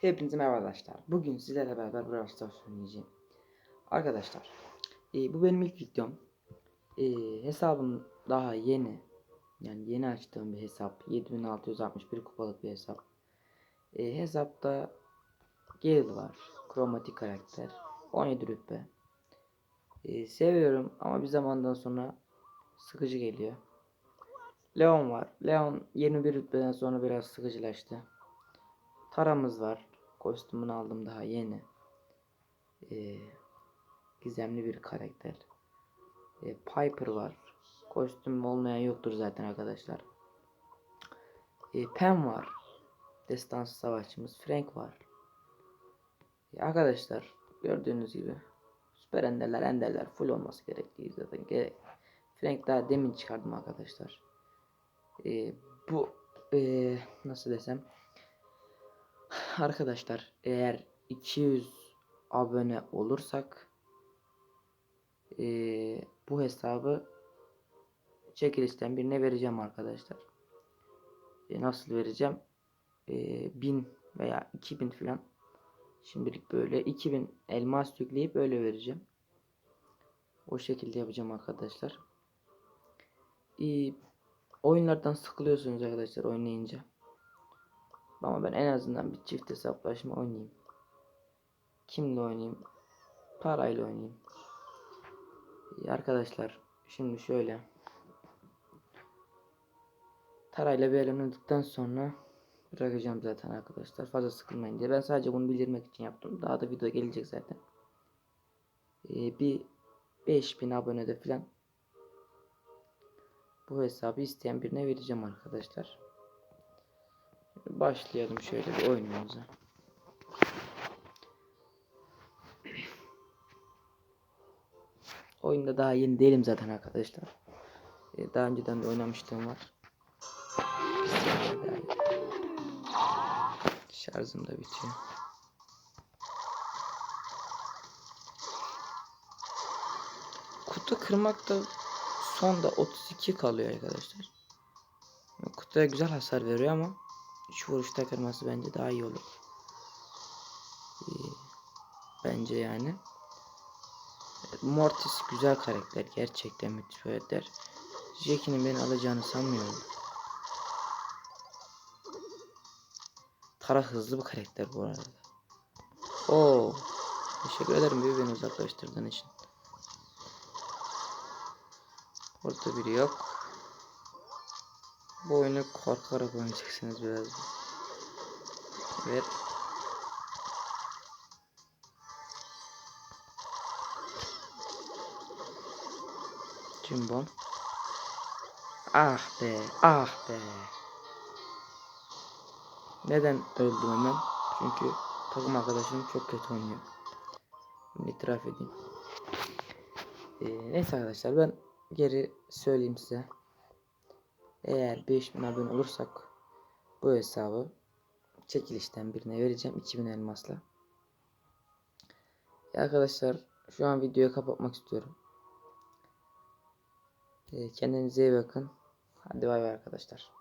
Hepinize merhaba arkadaşlar. Bugün sizlerle beraber Brawl Stars oynayacağım. Arkadaşlar, e, bu benim ilk videom. E, hesabım daha yeni. Yani yeni açtığım bir hesap. 7661 kupalık bir hesap. E, hesapta Gale var. Kromatik karakter. 17 rütbe. E, seviyorum ama bir zamandan sonra sıkıcı geliyor. Leon var. Leon 21 rütbeden sonra biraz sıkıcılaştı. Taramız var. Kostümünü aldım daha yeni. Ee, gizemli bir karakter. Ee, Piper var. Kostüm olmayan yoktur zaten arkadaşlar. Ee, Pen var. Destansı savaşçımız. Frank var. Ee, arkadaşlar gördüğünüz gibi süper enderler enderler full olması gerektiği zaten. Gerek. Frank daha demin çıkardım arkadaşlar. Ee, bu ee, nasıl desem Arkadaşlar eğer 200 abone olursak eee, bu hesabı çekilişten birine vereceğim arkadaşlar. E, nasıl vereceğim? E, 1000 veya 2000 falan. Şimdilik böyle 2000 elmas yükleyip öyle vereceğim. O şekilde yapacağım arkadaşlar. E, oyunlardan sıkılıyorsunuz arkadaşlar oynayınca. Ama ben en azından bir çift hesaplaşma oynayayım. Kimle oynayayım? Parayla oynayayım. Arkadaşlar şimdi şöyle. Tarayla bir el oynadıktan sonra bırakacağım zaten arkadaşlar. Fazla sıkılmayın diye. Ben sadece bunu bildirmek için yaptım. Daha da video gelecek zaten. Ee, bir 5000 abonede falan bu hesabı isteyen birine vereceğim arkadaşlar. Başlayalım şöyle bir oyunumuza. Oyunda daha yeni değilim zaten arkadaşlar. Ee, daha önceden de oynamıştım var. Şarjım da bitiyor. Kutu kırmakta sonda 32 kalıyor arkadaşlar. Kutuya güzel hasar veriyor ama 3 vuruşta kırması bence daha iyi olur. Ee, bence yani. Mortis güzel karakter. Gerçekten müthiş karakter. Jackie'nin beni alacağını sanmıyorum. Tara hızlı bir karakter bu arada. Oo. Teşekkür ederim bir beni uzaklaştırdığın için. Orada biri yok. Bu oyunu korkarak oynayacaksınız biraz. Evet. Cimbom. Ah be, ah be. Neden öldüm hemen? Çünkü takım arkadaşım çok kötü oynuyor. Bunu itiraf edeyim. Ee, neyse arkadaşlar ben geri söyleyeyim size. Eğer 5000 abone olursak bu hesabı çekilişten birine vereceğim 2000 elmasla. Ya arkadaşlar şu an videoyu kapatmak istiyorum. Ee, kendinize iyi bakın. Hadi bay bay arkadaşlar.